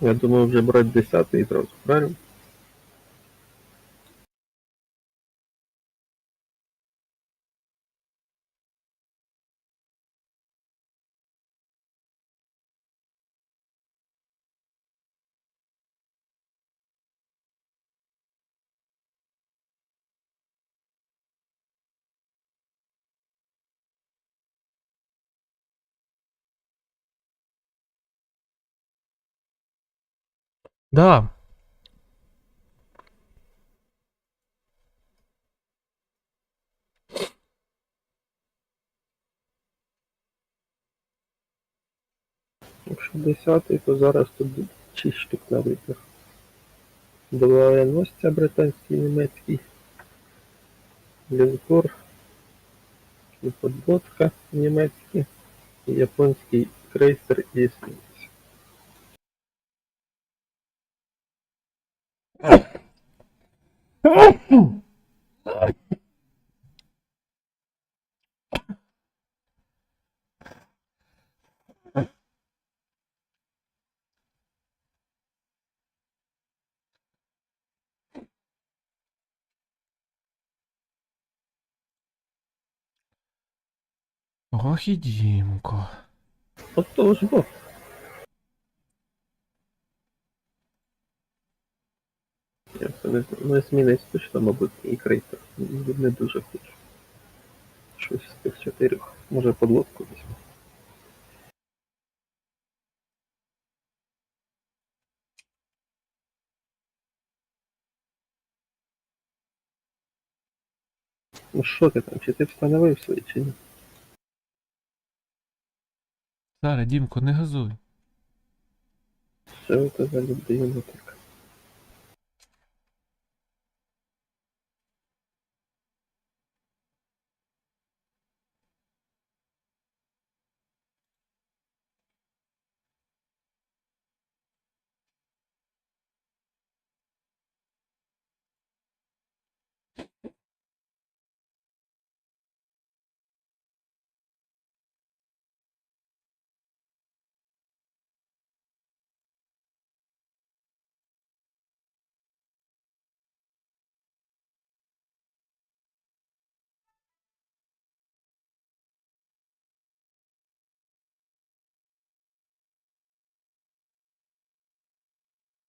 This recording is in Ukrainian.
Я думаю, вже брати 10 і правильно? Да. Якщо 10, то зараз тут 6 штук на вибір. Два авіаносця британський німецький. Лінкор. І подводка німецький. Японський крейсер アヒディエモか。あった、しば。Я це не знаю. Ну, есмінець точно, мабуть, і крейсер. Не дуже хочу. Щось з тих чотирьох. Може подводку візьму. Ну що ти там, чи ти встановив свої, чи ні? Зараз, Дімко, не газуй. Що це за людина така?